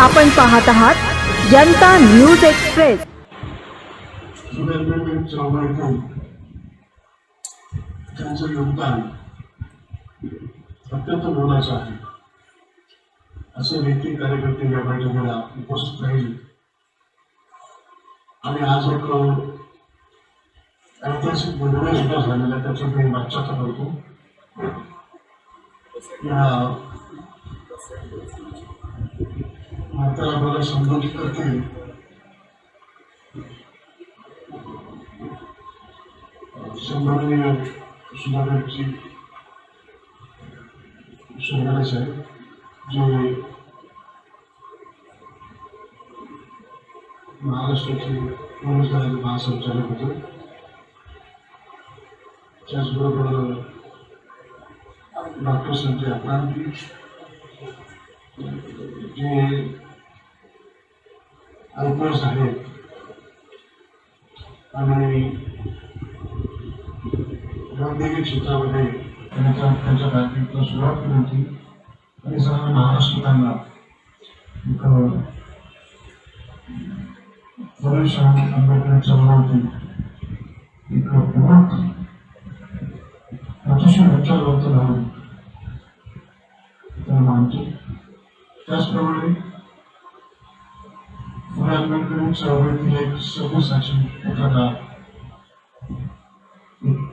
आपण पाहत आहात जनता न्यूज एक्सप्रेस. त्यांचं योगदान अत्यंत मोलाचं आहे. असे व्यक्ती कार्यकर्ते या बैठकीला उपस्थित राहील. आणि आज एक ऐतिहासिक निर्णय सुद्धा झालेला आहे त्याची मी वाच्यता करतो या म्हातारा आपल्याला संबोधित करतील सन्माननीय सुधाकरजी सोनारे साहेब जे महाराष्ट्राचे पोलीस दलाचे महासंचालक होते. त्याचबरोबर डॉक्टर संजय अक्रांती जे अल्पस आहेत आणि औद्योगिक क्षेत्रामध्ये त्यांच्या त्यांच्या कारकिर्दीला सुरुवात केली होती. आणि सर्व महाराष्ट्राला एक प्रवेश आंबेडकर चळवळती एक प्रमुख अतिशय विचारवंत झाले त्याला मानतो. त्याचप्रमाणे आंबेडकर चळवळीतील एक सव्वीसाची पत्रकार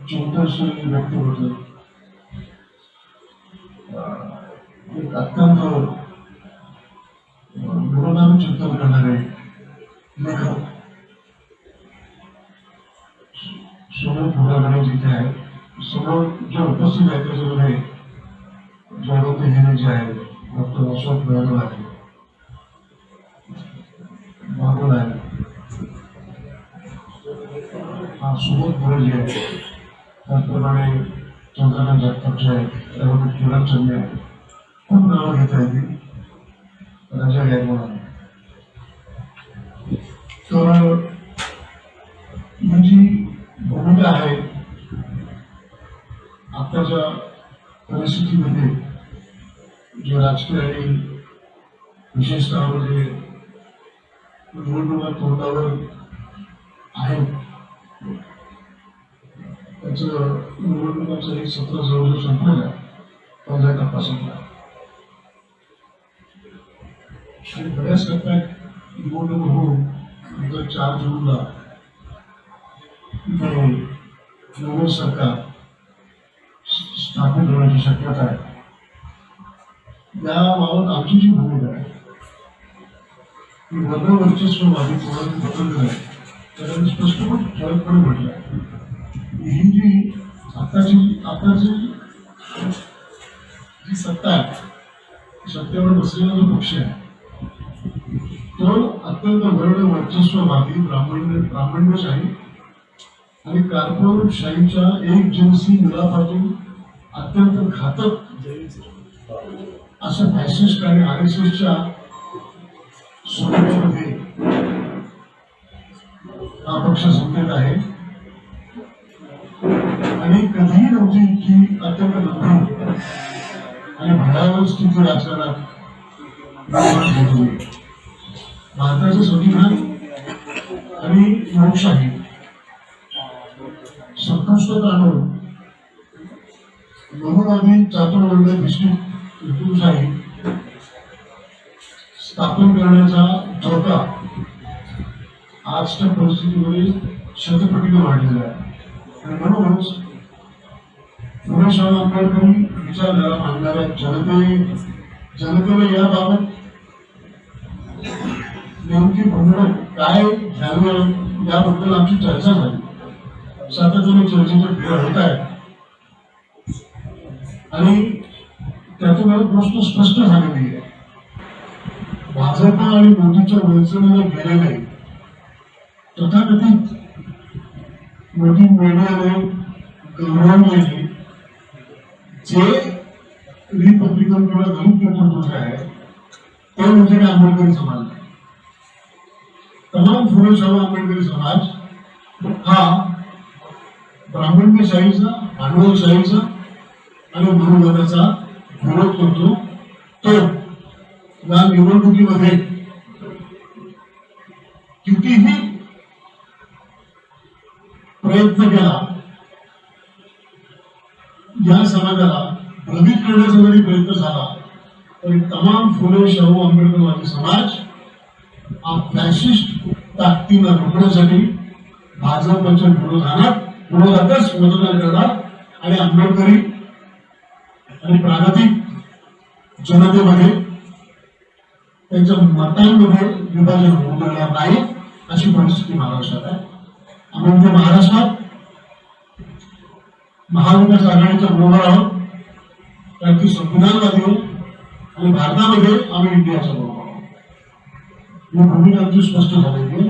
चिंतनशील व्यक्ती होतं. एक अत्यंत विरोधानं चिंतन करणारे लेखक समोर पुढाकडे जिथे आहे समोर जे उपस्थित आहेत त्याच्यामध्ये जागृती घेणे जे आहे. डॉक्टर अशोक बेळगल आहे बाबुल आहे हा सुबोध भोळे जे आहे त्याचप्रमाणे चंद्रकांत जगतापचे आहेत त्यामध्ये किरण चंदे आहे खूप नावं घेता येतील राजा गायकवाड आहे तर ही जी भूमिका आहे आताच्या परिस्थितीमध्ये जे विशेषतः म्हणजे निवडणुका तोंडावर आहेत. त्याचं निवडणुकाचं एक सत्र जवळजवळ संपलेलं आहे. टप्पा संपला आणि बऱ्याच टप्प्यात निवडणूक होऊन नंतर चार जूनला नवीन सरकार स्थापित होण्याची शक्यता आहे. याबाबत आमची जी भूमिका आहे ती की वर्णवर्चस्ववादी कोणाचं बदल आहे त्याला मी स्पष्टपणे ठळकपणे म्हटलं आहे. ही जी आताची आताची जी सत्ता आहे सत्तेवर बसलेला जो पक्ष आहे तो अत्यंत वर्ण वर्चस्ववादी ब्राह्मण ब्राह्मण्यशाही आणि कार्पोरेट शाहीच्या एक जिन्सी मुलापासून अत्यंत घातक असं फॅसिस्ट आणि आर एस एसच्या स्वरूपामध्ये हा पक्ष सत्तेत आहे. आणि कधीही नव्हती की अत्यंत गंभीर आणि भयावह स्थिती राजकारणात भारताचं संविधान आणि लोकशाही संतुष्ट आणून बहुवादी चातुर्वर्ग धिष्ठित स्थापन करण्याचा धोका आजच्या परिस्थितीमध्ये शतपटीने वाढलेला आहे. आणि म्हणूनच पुरेशाह आंबेडकरी विचारधारा मांडणाऱ्या जनते जनतेला याबाबत नेमकी भूमिका काय घ्यावी याबद्दल आमची चर्चा झाली. सातत्याने चर्चेचा फेर होत आहे आणि त्यातून मला प्रश्न स्पष्ट झाला नाही भाजपा आणि मोदीच्या वंचनेला नाही तथाकथित मोदी मीडियाने गौरवलेली जे रिपब्लिकन किंवा दलित नेतृत्व आहे ते म्हणजे काय आंबेडकरी समाज? तमाम फुले आंबेडकरी समाज हा ब्राह्मण्यशाहीचा भांडवलशाहीचा आणि गुरुवर्गाचा विरोध करतो तर या निवडणुकीमध्ये कितीही प्रयत्न केला या समाजाला भ्रमित करण्याचा जरी प्रयत्न झाला तरी तमाम फुले शाहू आंबेडकरवादी समाज हा फॅसिस्ट ताकदीला रोखण्यासाठी भाजपच्या विरोधात विरोधातच मतदान करणार आणि आंबेडकरी आणि प्रागतिक जनतेमध्ये त्यांच्या मतांमध्ये विभाजन होऊ देणार नाही अशी परिस्थिती महाराष्ट्रात आहे. आम्ही म्हणजे महाराष्ट्रात महाविकास आघाडीच्या बरोबर आहोत कारण ती संविधानवादी आहे आणि भारतामध्ये आम्ही इंडियाचा बरोबर आहोत. ही भूमिका आमची स्पष्ट झालेली आहे.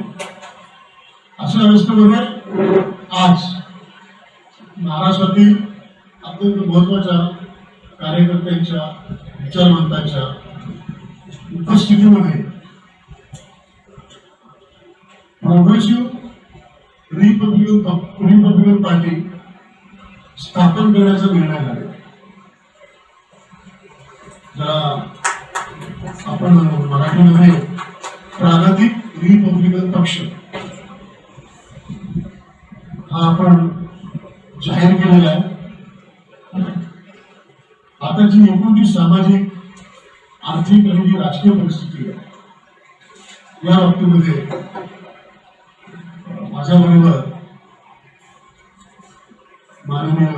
अशा अवस्थेमध्ये आज महाराष्ट्रातील अत्यंत महत्त्वाच्या कार्यकर्त्यांच्या विचारवंतांच्या उपस्थितीमध्ये प्रोग्रेसिव्ह रिपब्लिकन रिपब्लिकन पार्टी स्थापन करण्याचा निर्णय झाला. आपण मराठीमध्ये प्रागतिक रिपब्लिकन पक्ष हा आपण जाहीर केलेला आहे. आता जी एकूण जी सामाजिक आर्थिक आणि जी राजकीय परिस्थिती आहे या बाबतीमध्ये माझ्याबरोबर माननीय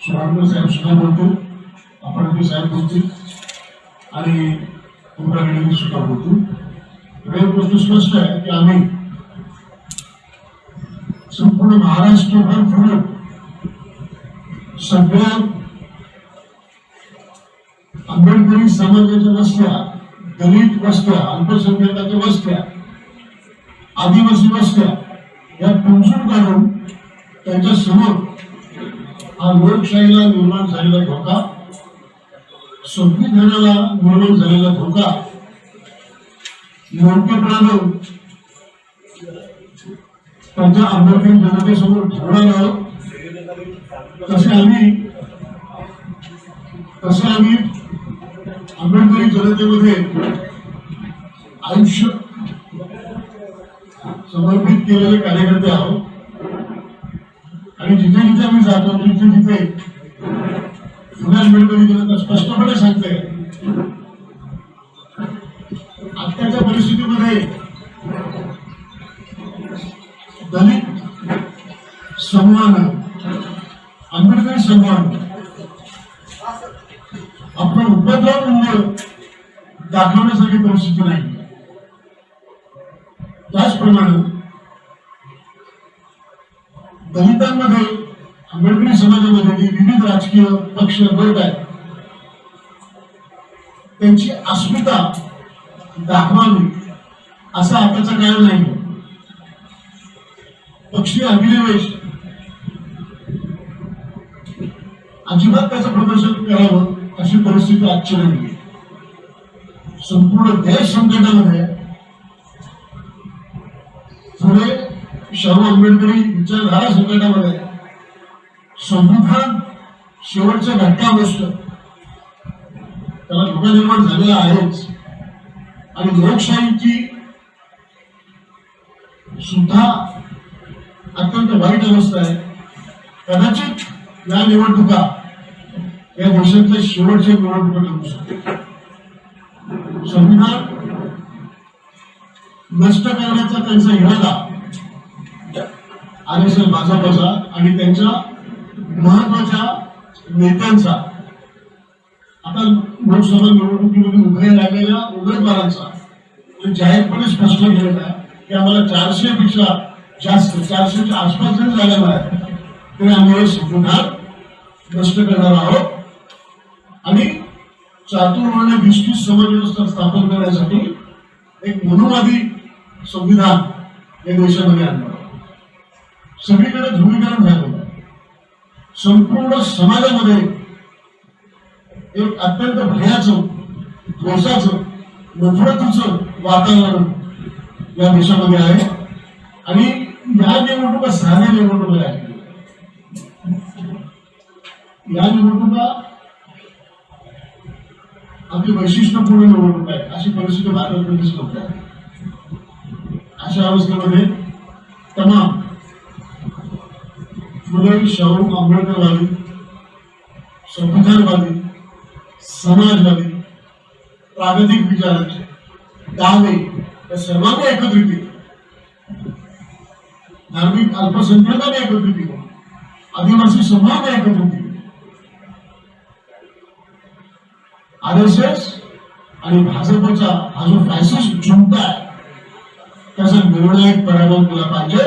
सुरांकर साहेब सुद्धा बोलतील आपण साहेब बोलतील आणि उमरागडे सुद्धा बोलतील. एक गोष्ट स्पष्ट आहे की आम्ही संपूर्ण महाराष्ट्रभर फिरून सगळ्या आंबेडकरी समाजाच्या वस्त्या दलित वस्त्या अल्पसंख्याकाच्या वस्त्या आदिवासी वस्त्या या पुंजून काढून त्यांच्यासमोर हा लोकशाहीला निर्माण झालेला धोका संविधानाला निर्माण झालेला धोका योग्यपणानं त्यांच्या आंबेडकरी जनतेसमोर ठेवणार आहोत. तसे आम्ही तसे आम्ही आंबेडकरी जनतेमध्ये आयुष्य समर्पित केलेले कार्यकर्ते आहोत. आणि जिथे जिथे आम्ही जातो तिथे तिथे पुणे आंबेडकरी जनता स्पष्टपणे सांगते आत्ताच्या परिस्थितीमध्ये दलित समूहानं दाखवण्यासाठी परिस्थिती नाही. त्याचप्रमाणे दलितांमध्ये आंबेडकरी समाजामध्ये जे विविध राजकीय पक्ष गट आहेत त्यांची अस्मिता दाखवावी असा आताचा काळ नाही. पक्षीय अभिनिवेश अजिबात त्याचं प्रदर्शन करावं अशी परिस्थिती आजची नाही. संपूर्ण देश संकटामध्ये आहे. पुढे शाहू आंबेडकरी विचारधारा संकटामध्ये आहे. संविधान शेवटच्या घटका गोष्ट त्याला धोका निर्माण झालेला आहेच आणि लोकशाहीची सुद्धा अत्यंत वाईट अवस्था आहे कदाचित या निवडणुका या देशातल्या शेवटच्या निवडणुका ठरू शकते संविधान नष्ट करण्याचा त्यांचा इरादा. आणि सर भाजपचा आणि त्यांच्या महत्त्वाच्या नेत्यांचा. आता लोकसभा निवडणुकीमध्ये उभे राहिलेल्या उमेदवारांचा जाहीरपणे स्पष्ट केलेला आहे की आम्हाला चारशे पेक्षा जास्त चारशेच्या आसपास जरी झालेला आहे तरी आम्ही संविधान नष्ट करणार आहोत. आणि चातुर्मान्य विस्तृत समाजव्यवस्था स्थापन करण्यासाठी एक मनोवादी संविधान या देशामध्ये आणलं. सगळीकडे ध्रुवीकरण झालं. संपूर्ण समाजामध्ये एक अत्यंत भयाचं दोषाचं नफरतीचं वातावरण या देशामध्ये आहे. आणि या निवडणुका साध्या निवडणुका आहेत या निवडणुका आपली वैशिष्ट्यपूर्ण निवडणूक आहे. अशी परिस्थिती भारतात दिसत नव्हती अशा अवस्थेमध्ये तमाम मुलं शाहू आंबेडकरवादी संविधानवादी समाजवादी प्रागतिक विचारांचे दावे या सर्वांना एकत्रित केले. धार्मिक अल्पसंख्याकांनी एकत्रित केलं. आदिवासी समाजाने एकत्रित केलं. आर एस एस आणि भाजपचा हा जो फॅसिस्ट झुंडा आहे. त्याचा निर्णायक पराभव केला पाहिजे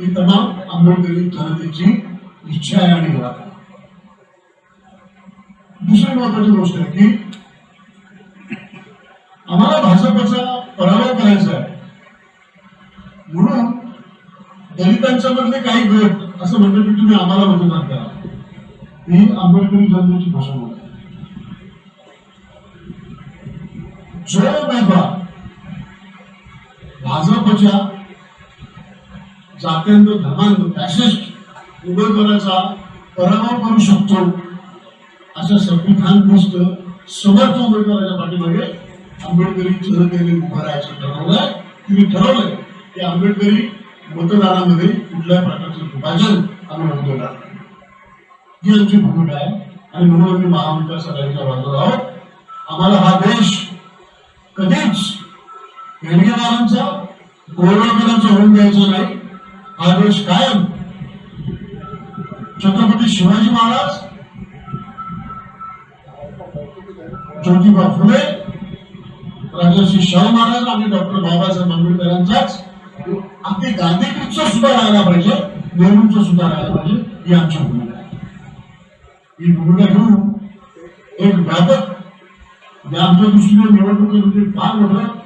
ही तमाम आंबेडकरी जनतेची इच्छा आहे आणि घरात दुसरी महत्वाची गोष्ट आहे की आम्हाला भाजपचा पराभव करायचा आहे. म्हणून दलितांच्या मधले काही गट असं म्हणलं की तुम्ही आम्हाला मतदान करा. ही आंबेडकरी जनतेची फसवणूक जो उमेदवार भाजपच्या जात्यांत धर्मांत फॅसिस्ट उमेदवाराचा पराभव करू शकतो अशा संविधानग्रस्त समर्थ उमेदवाराच्या पाठीमागे आंबेडकरी जनतेने उभं राहायचं ठरवलंय. तिने ठरवलंय की आंबेडकरी मतदानामध्ये कुठल्या प्रकारचं विभाजन आम्ही होतो ही आमची भूमिका आहे. आणि म्हणून आम्ही महाविकास आघाडीच्या बाजूला आहोत. आम्हाला हा देश कधीच हेडगेवारांचा गोरवाकरांचा होऊन द्यायचं नाही. हा देश कायम. छत्रपती शिवाजी महाराज ज्योतिबा फुले राजर्षी शाहू महाराज आणि डॉक्टर बाबासाहेब आंबेडकरांचाच आपली गांधीजीचं सुद्धा राहायला पाहिजे नेहरूंचं सुद्धा राहायला पाहिजे ही आमची भूमिका आहे. ही भूमिका घेऊन एक व्यापक जे आमच्या दृष्टीने निवडणुकीमध्ये फार मोठं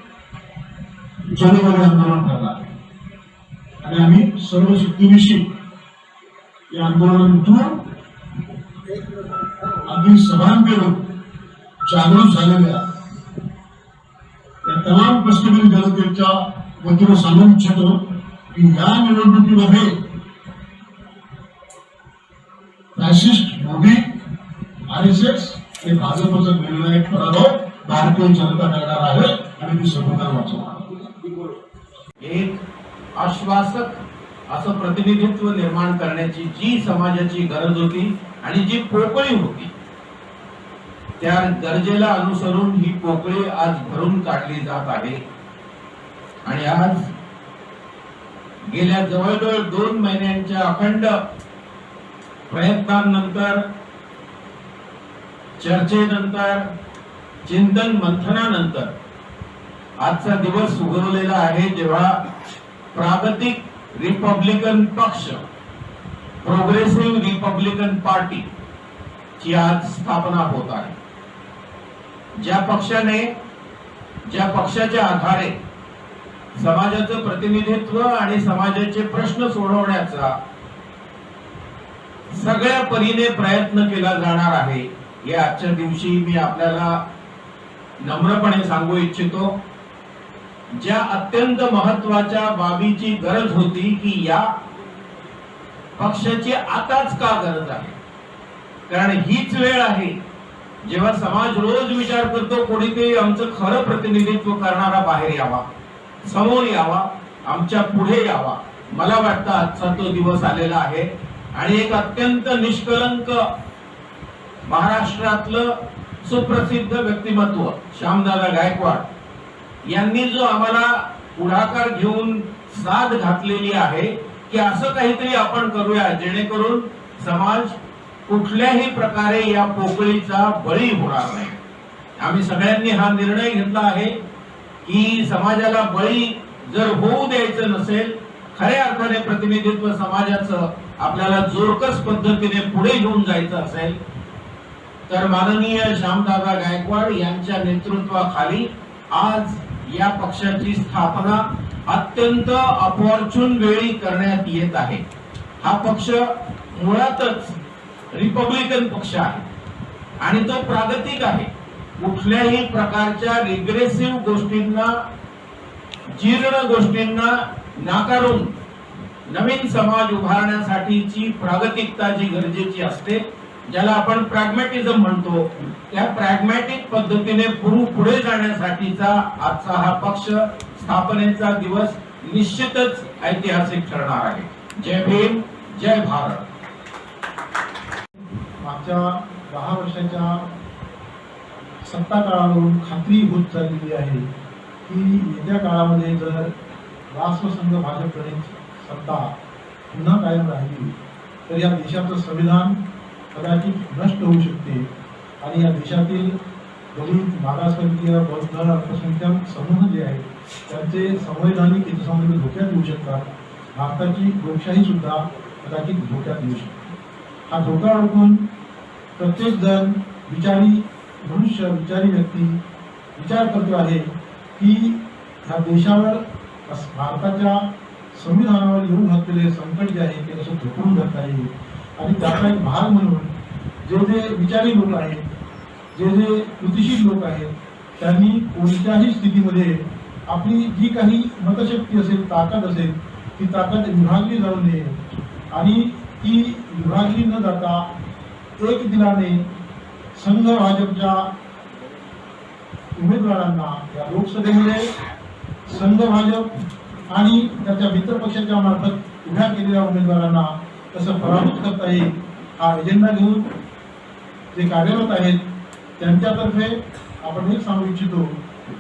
जनबल आंदोलन ठरलं आहे. आणि आम्ही सर्व शक्तीविषयी या आंदोलनातून अगदी सभांकडून जागरूक झालेल्या या तमाम कष्टकरी जनतेच्या वतीनं सांगू इच्छितो की या निवडणुकीमध्ये fascist Modi R S S हे भाजपचा निर्णायक पराभव भारतीय जनता करणार आहे आणि ती संविधान वाचवणार एक आश्वासक असं प्रतिनिधित्व निर्माण करण्याची जी समाजाची गरज होती आणि जी पोकळी होती त्या गरजेला अनुसरून ही पोकळी आज भरून काढली जात आहे. आणि आज गेल्या जवळजवळ दोन महिन्यांच्या अखंड प्रयत्नांनंतर चर्चेनंतर चिंतन मंथनानंतर आजचा दिवस उगवलेला आहे जेव्हा प्रागतिक रिपब्लिकन पक्ष प्रोग्रेसिव्ह रिपब्लिकन पार्टी ची आज स्थापना होत आहे. ज्या पक्षाने ज्या पक्षाच्या आधारे समाजाचं प्रतिनिधित्व आणि समाजाचे प्रश्न सोडवण्याचा सगळ्या परीने प्रयत्न केला जाणार आहे हे आजच्या दिवशी मी आपल्याला नम्रपणे सांगू इच्छितो ज्या अत्यंत महत्त्वाच्या बाबीची गरज होती की या पक्षाची आताच का गरज आहे? कारण हीच वेळ आहे जेव्हा समाज रोज विचार करतो कोणीतरी आमचं खरं प्रतिनिधित्व करणारा बाहेर यावा समोर यावा आमच्या पुढे यावा. मला वाटतं आजचा तो दिवस आलेला आहे. आणि एक अत्यंत निष्कलंक महाराष्ट्रातलं सुप्रसिद्ध व्यक्तिमत्व श्यामदादा गायकवाड यांनी जो आम्हाला पुढाकार घेऊन साथ घातलेली आहे की असं काहीतरी आपण करूया जेणेकरून समाज कुठल्याही प्रकारे या पोकळीचा बळी होणार नाही. आम्ही सगळ्यांनी हा निर्णय घेतला आहे की समाजाला बळी जर होऊ द्यायचं नसेल खऱ्या अर्थाने प्रतिनिधित्व समाजाचं आपल्याला जोरकस पद्धतीने पुढे घेऊन जायचं असेल तर माननीय श्यामदादा गायकवाड यांच्या नेतृत्वाखाली आज या पक्षाची स्थापना अत्यंत अपॉर्च्युन वेळी करण्यात येत आहे. हा पक्ष मुळातच रिपब्लिकन पक्ष आहे आणि तो प्रागतिक आहे. कुठल्याही प्रकारच्या रिग्रेसिव्ह गोष्टींना जीर्ण गोष्टींना नाकारून नवीन समाज उभारण्यासाठीची प्रागतिकता जी गरजेची असते ज्याला आपण प्रॅग्मॅटिझम म्हणतो त्या प्रॅग्मॅटिक पद्धतीने पुढे पुढे जाण्यासाठीचा आजचा हा पक्ष स्थापनेचा दिवस निश्चितच ऐतिहासिक ठरणार आहे. जय भीम जय भारत. मागच्या दहा वर्षाच्या सत्ता काळावरून खात्री होत चाललेली आहे की येत्या काळामध्ये जर राष्ट्रसंघ भाजपकडे सत्ता पुन्हा कायम राहिली तर या देशाचं संविधान कदाचित नष्ट होऊ शकते. आणि या देशातील दलित मागासवर्गीय बौद्ध अल्पसंख्याक समूह जे आहेत त्यांचे संवैधानिक हितसंबंध धोक्यात येऊ शकतात. भारताची लोकशाही सुद्धा कदाचित धोक्यात येऊ शकते. हा धोका ओळखून प्रत्येक जण विचारी मनुष्य विचारी व्यक्ती विचार करतो आहे की ह्या देशावर भारताच्या संविधानावर येऊन घातलेले संकट जे आहे ते कसं झोपून धरता येईल? आणि त्याचा एक भाग म्हणून जे जे विचारी लोक आहेत जे जे कृतिशील लोक आहेत त्यांनी कोणत्याही स्थितीमध्ये आपली जी काही मतशक्ती असेल ताकद असेल ती ताकद विभागली जाऊ नये. आणि ती विभागली न जाता एक दिलाने संघ भाजपच्या उमेदवारांना या लोकसभेमध्ये संघ भाजप आणि त्याच्या मित्रपक्षाच्या मार्फत उभ्या केलेल्या उमेदवारांना तसं पराभूत करता येईल हा एजेंडा घेऊन जे कार्यरत आहेत त्यांच्यातर्फे आपण हे सांगू इच्छितो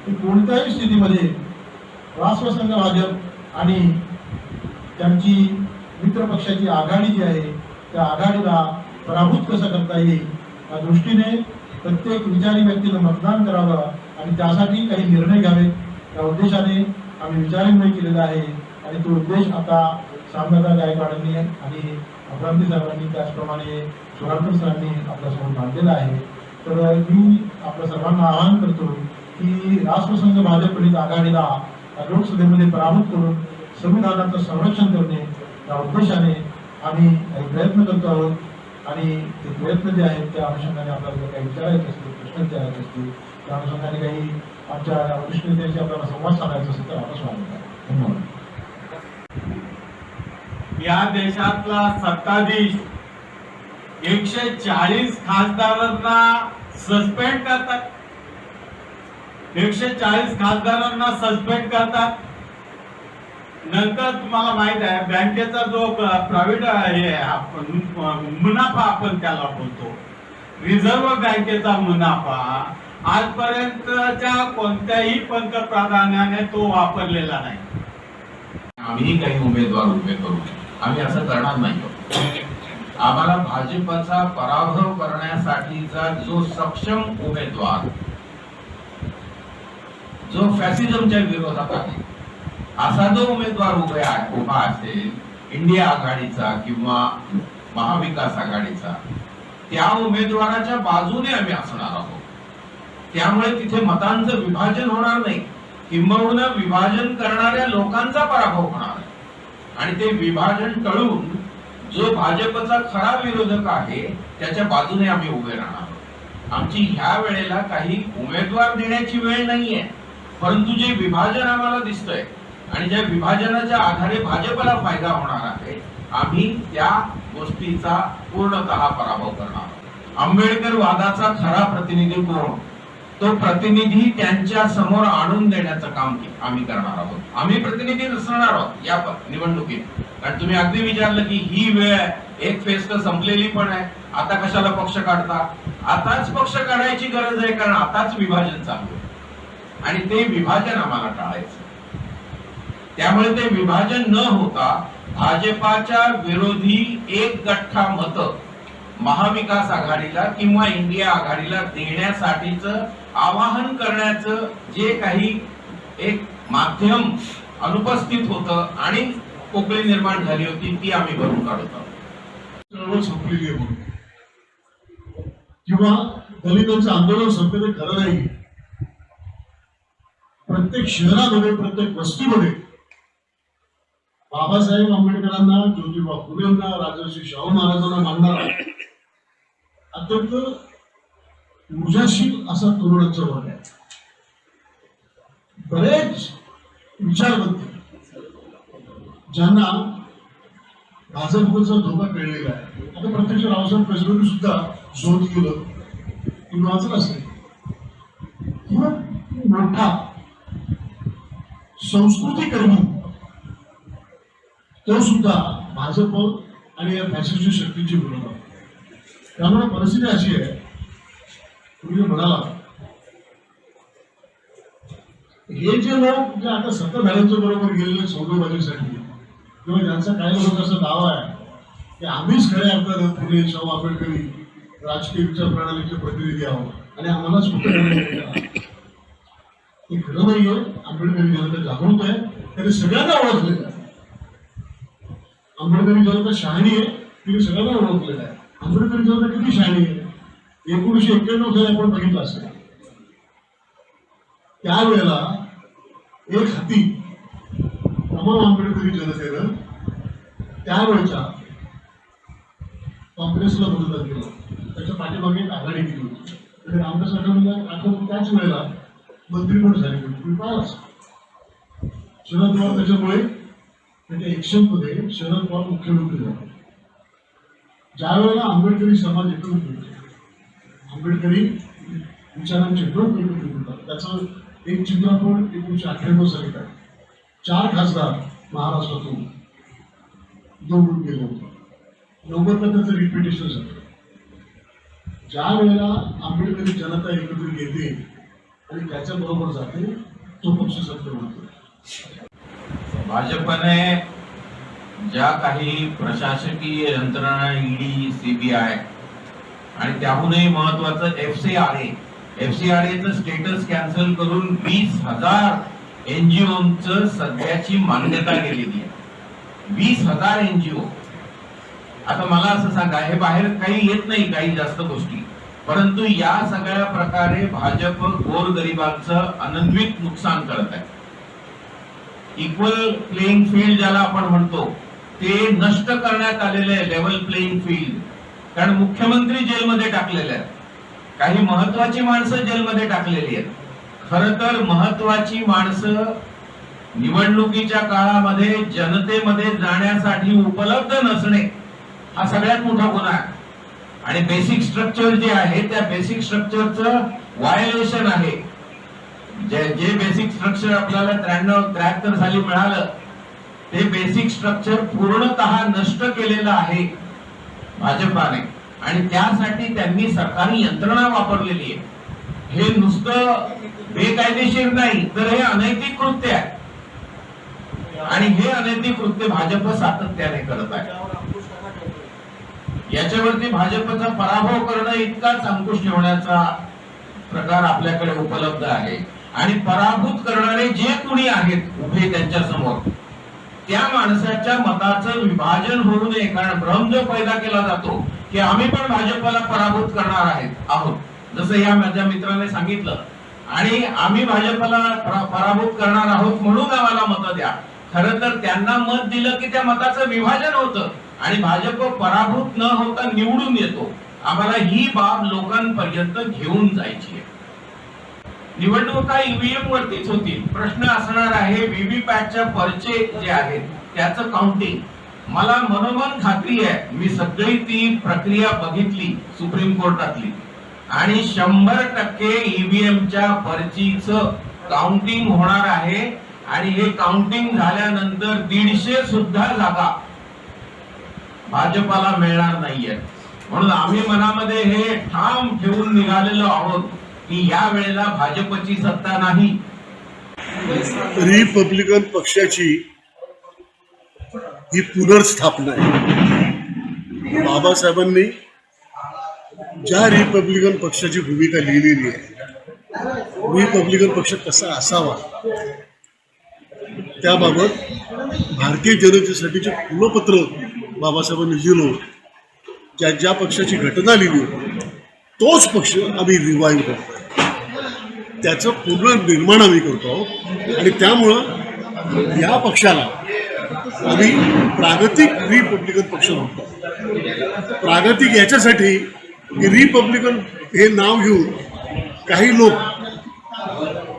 की कोणत्याही स्थितीमध्ये राष्ट्रसंघ भाजप आणि त्यांची मित्रपक्षाची आघाडी जी आहे त्या आघाडीला पराभूत कसं करता येईल? या दृष्टीने प्रत्येक विचारी व्यक्तीनं मतदान करावं आणि त्यासाठी काही निर्णय घ्यावेत. त्या उद्देशाने आम्ही विचारविनिमय केलेला आहे आणि तो उद्देश आता श्यामदादा गायकवाडांनी आणि अभ्रांती साहेबांनी त्याचप्रमाणे सुराळकर सरांनी आपल्यासमोर मांडलेला आहे. तर मी आपल्या सर्वांना आवाहन करतो की राष्ट्रसंघ भाजप आघाडीला लोकसभेमध्ये पराभूत करून संविधानाचं संरक्षण करणे या उद्देशाने आम्ही काही प्रयत्न करतो आहोत. आणि ते प्रयत्न जे आहेत त्या अनुषंगाने आपल्याला जर काही विचारायचे असतील प्रश्न विचारायचे असतील त्या अनुषंगाने काही आमच्या वरिष्ठ नेत्यांशी आपल्याला संवाद साधायचा असेल तर आपण स्वागत आहे. धन्यवाद. या देशातला सत्ताधीश एकशे चाळीस खासदारांना सस्पेंड करतात. एकशे चाळीस खासदारांना सस्पेंड करतात. नंतर तुम्हाला माहीत आहे बँकेचा जो प्रायव्हेट हे मुनाफा आपण त्याला बोलतो. रिझर्व्ह बँकेचा मुनाफा आजपर्यंतच्या कोणत्याही पंतप्रधानाने तो वापरलेला नाही. आम्ही काही उमेदवार उभे करू आम्ही असं करणार नाही. आम्हाला भाजपचा पराभव करण्यासाठीचा जो सक्षम उमेदवार जो फॅसिझमच्या विरोधात आहे असा जो उमेदवार उभे उभा असेल इंडिया आघाडीचा किंवा महाविकास आघाडीचा त्या उमेदवाराच्या बाजूने आम्ही असणार आहोत. त्यामुळे तिथे मतांचं विभाजन होणार नाही. किंबहुना विभाजन करणाऱ्या लोकांचा पराभव होणार नाही. आणि ते विभाजन टळून जो भाजपचा खरा विरोधक आहे त्याच्या बाजूने आम्ही उभे राहणार आहोत. आमची ह्या वेळेला काही उमेदवार देण्याची वेळ नाहीये परंतु जे विभाजन आम्हाला दिसतंय आणि ज्या विभाजनाच्या आधारे भाजपला फायदा होणार आहे आम्ही त्या गोष्टीचा पूर्णतः पराभव करणार आहोत आंबेडकर वादाचा खरा प्रतिनिधी कोण तो प्रतिनिधी त्यांच्यासमोर आणून देण्याचं काम आम्ही करणार आहोत. आम्ही प्रतिनिधी नसणार आहोत या निवडणुकीत. कारण तुम्ही अगदी विचारलं की ही वेळ एक फेज तर संपलेली पण आहे आता कशाला पक्ष काढता? आताच पक्ष काढायची गरज आहे कारण आताच विभाजन चालू आहे. आणि ते विभाजन आम्हाला टाळायचं त्यामुळे ते विभाजन न होता भाजपाच्या विरोधी एक गठ्ठा मत महाविकास आघाडीला किंवा इंडिया आघाडीला देण्यासाठीच आवाहन करण्याचं जे काही एक माध्यम अनुपस्थित होतं आणि पोकळी निर्माण झाली होती ती आम्ही भरून काढत आहोत. संपलेली आहे म्हणून. किंवा दलितांचं आंदोलन संपलेलं खरं नाही. प्रत्येक शहरामध्ये प्रत्येक वस्तीमध्ये बाबासाहेब आंबेडकरांना ज्योतिबा फुलेंना राजर्षी शाहू महाराजांना मानणारा अत्यंत ऊर्जाशील असा तरुणांचा वर्ग आहे. बरेच विचारवंत ज्यांना भाजपचा धोका कळलेला आहे. आता प्रत्यक्ष रावसाहेब पेशवेंनी सुद्धा शोध केलं. की वाचलं असेल. किंवा मोठा संस्कृती कर्मी तो सुद्धा भाजप आणि या फॅसिस्ट शक्तीची विरोधात त्यामुळे परिस्थिती अशी आहे. तुम्ही म्हणाला हे जे लोक जे आता सत्ताधाऱ्यांच्या बरोबर गेलेले सौदेबाजीसाठी किंवा ज्यांचा काही लोक असा दावा आहे की आम्हीच खऱ्या अर्थानं फुले शाहू आंबेडकरी राजकीय विचार प्रणालीचे प्रतिनिधी आहोत. आणि आम्हाला हे खरं नाहीये आंबेडकरी जनता जागृत आहे त्याने सगळ्यांना ओळखलेलं आहे. आंबेडकरी जनता शहाणी आहे तिने सगळ्यांना ओळखलेलं आहे. आंबेडकर जनता किती शाळे एकोणीसशे एक्क्याण्णव साली आपण बघितलं असेल. त्यावेळेला एक हाती तमाम आंबेडकरी जनतेनं त्यावेळच्या काँग्रेसला मदत केलं त्याच्या पाठीमागे एक आघाडी केली होती. आणि रामदास आठवले आठवण त्याच वेळेला मंत्री पण झाले होते. तुम्ही पाहिलं शरद पवार त्याच्यामुळे त्याच्या एक्शनमध्ये शरद पवार मुख्यमंत्री झाले. ज्या वेळेला आंबेडकरी समाज एकत्रित होतो आंबेडकरी विचारांचे दोन एकत्रित होतात त्याचं एक चित्र आपण एकोणीशे अठ्ठ्याण्णव साली काय चार खासदार महाराष्ट्रातून निवडून गेले होते. नव्वदला त्याचं रिपिटेशन झालं. ज्या वेळेला आंबेडकरी जनता एकत्रित येते आणि त्याच्याबरोबर जाते तो पक्ष सत्य म्हणतो भाजपने ज्या काही प्रशासकीय यंत्रणा ईडी सीबीआय आणि त्याहूनही महत्वाचं F C R F C R एचं स्टेटस कॅन्सल करून वीस हजार एनजीओचं सध्याची मान्यता गेलेली आहे. वीस हजार एनजीओ आता मला असं सांगा हे बाहेर काही येत नाही काही जास्त गोष्टी. परंतु या सगळ्या प्रकारे भाजप गोरगरिबांचं अनन्वित नुकसान करत आहे. इक्वल प्लेइंग फील्ड ज्याला आपण म्हणतो ते नष्ट करण्यात आलेले आहे लेवल प्लेइंग फील्ड कारण मुख्यमंत्री जेलमध्ये टाकलेले आहेत काही महत्वाची माणसं जेलमध्ये टाकलेली आहेत. खर तर महत्वाची माणसं निवडणुकीच्या काळामध्ये जनतेमध्ये जाण्यासाठी उपलब्ध नसणे हा सगळ्यात मोठा गुन्हा आहे. आणि बेसिक स्ट्रक्चर जे आहे त्या बेसिक स्ट्रक्चरचं व्हायोलेशन आहे. जे जे बेसिक स्ट्रक्चर आपल्याला त्र्याण्णव त्र्याहत्तर साली मिळालं ते बेसिक स्ट्रक्चर पूर्णतः नष्ट केलेलं आहे भाजपाने. आणि त्यासाठी त्यांनी सरकारी यंत्रणा वापरलेली आहे. हे नुसतं बेकायदेशीर नाही तर हे अनैतिक कृत्य आहे. आणि हे अनैतिक कृत्य भाजप सातत्याने करत आहे. याच्यावरती भाजपचा पराभव करणं इतकाच अंकुश ठेवण्याचा प्रकार आपल्याकडे उपलब्ध आहे. आणि पराभूत करणारे जे कुणी आहेत उभे त्यांच्यासमोर त्या माणसाच्या मताचं विभाजन होऊ नये. कारण भ्रम जो पैदा केला जातो की आम्ही पण भाजपला पराभूत करणार आहेत आहोत. जसं या माझ्या मित्राने सांगितलं. आणि आम्ही भाजपला पराभूत करणार आहोत म्हणून आम्हाला मतं द्या. खरं तर त्यांना मत दिलं की त्या मताचं विभाजन होतं. आणि भाजप पराभूत न होता निवडून येतो. आम्हाला ही बाब लोकांपर्यंत घेऊन जायची आहे. निवडणुका ईव्हीएम वरतीच होतील प्रश्न असणार आहे व्हीव्हीपॅटच्या पर्चे जे आहेत त्याचं काउंटिंग मला मनोमन खात्री आहे मी सगळी ती प्रक्रिया बघितली सुप्रीम कोर्टातली. आणि शंभर टक्के ईव्हीएमच्या पर्चीच काउंटिंग होणार आहे. आणि हे काउंटिंग झाल्यानंतर दीडशे सुद्धा जागा भाजपाला मिळणार नाहीये म्हणून आम्ही मनामध्ये हे ठाम ठेवून निघालेलो आहोत. की या वेळेला भाजपची सत्ता नाही. रिपब्लिकन पक्षाची ही पुनर्स्थापना आहे. बाबासाहेबांनी ज्या रिपब्लिकन पक्षाची भूमिका लिहिलेली आहे रिपब्लिकन पक्ष कसा असावा त्याबाबत भारतीय जनतेसाठीचे फुलपत्र बाबासाहेबांनी लिहिलं ज्या ज्या पक्षाची घटना लिहिली होती तोच पक्ष आम्ही रिवाईव्ह करतो त्याचं पुनर्निर्माण आम्ही करतो आहोत. आणि त्यामुळं या पक्षाला आम्ही प्रागतिक रिपब्लिकन पक्ष म्हणतो. प्रागतिक याच्यासाठी की रिपब्लिकन हे नाव घेऊन काही लोक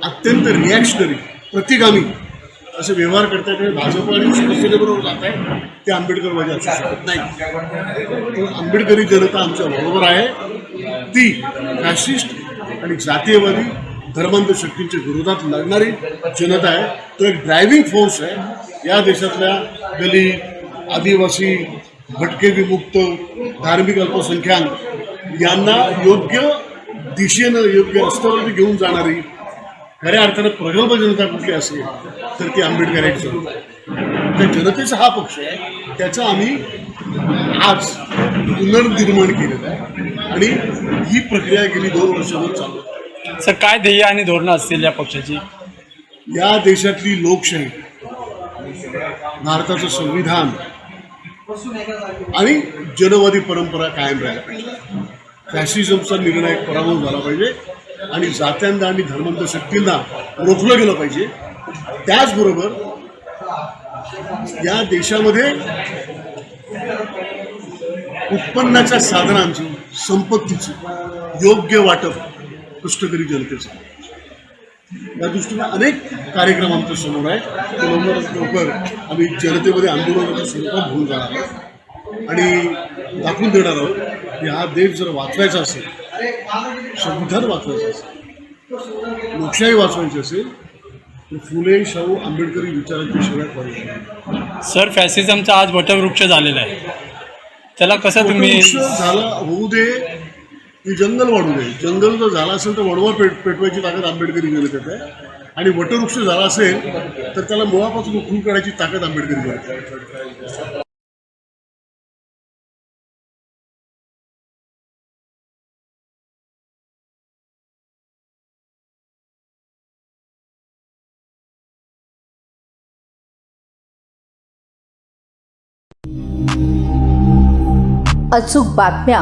अत्यंत रिॲक्शनरी प्रतिगामी असे व्यवहार करतात आणि भाजप आणि शिवसेनेबरोबर जात आहे ते आंबेडकरवादी असू शकत नाही. आंबेडकरी जनता आमच्या बरोबर आहे. ती फॅशिस्ट आणि जातीयवादी धर्मांध शक्तींच्या विरोधात लढणारी जनता आहे. तो एक ड्रायव्हिंग फोर्स आहे. या देशातल्या दलित आदिवासी भटके विमुक्त धार्मिक अल्पसंख्याक यांना योग्य दिशेनं योग्य रस्त्यावरती घेऊन जाणारी खऱ्या अर्थानं प्रगल्भ जनता कुठली असेल तर ती आंबेडकर जनता त्या जनतेचा हा पक्ष आहे. त्याचं आम्ही आज पुनर्निर्माण केलेलं आहे. आणि ही प्रक्रिया गेली दोन वर्षांवर चालू आहे. सर काय ध्येय आणि धोरणं असतील या पक्षाची? या देशातली लोकशाही भारताचं संविधान आणि जनवादी परंपरा कायम राहायला पाहिजे. फॅसिझमचा निर्णायक पराभव झाला पाहिजे आणि जात्यांना आणि धर्मांत शक्तींना रोखलं गेलं पाहिजे. त्याचबरोबर या देशामध्ये उत्पन्नाच्या साधनांची संपत्तीची योग्य वाटप कष्टकरी जनतेचं. या दृष्टीने अनेक कार्यक्रम आमच्यासमोर आहे ते लवकरात लवकर आम्ही जनतेमध्ये आंदोलनाच्या स्वरूपात घेऊन जाणार आहोत. आणि दाखवून देणार आहोत की हा देश जर वाचवायचा असेल संविधान वाचवायचं असेल लोकशाही वाचवायची असेल तर फुले शाहू आंबेडकरी विचारांची शिवाय पाहिजे सर फॅसिझमचा आज वटवृक्ष झालेला आहे. त्याला कसं तुम्ही झाला होऊ दे की जंगल वाढू दे. जंगल जर झाला असेल तर वडवा पेट पेटवायची ताकद आंबेडकरी जनतेत आहे. आणि वटवृक्ष झाला असेल तर त्याला मुळापासून उखळून काढायची ताकद आंबेडकरी जनतेत अचूक बातम्या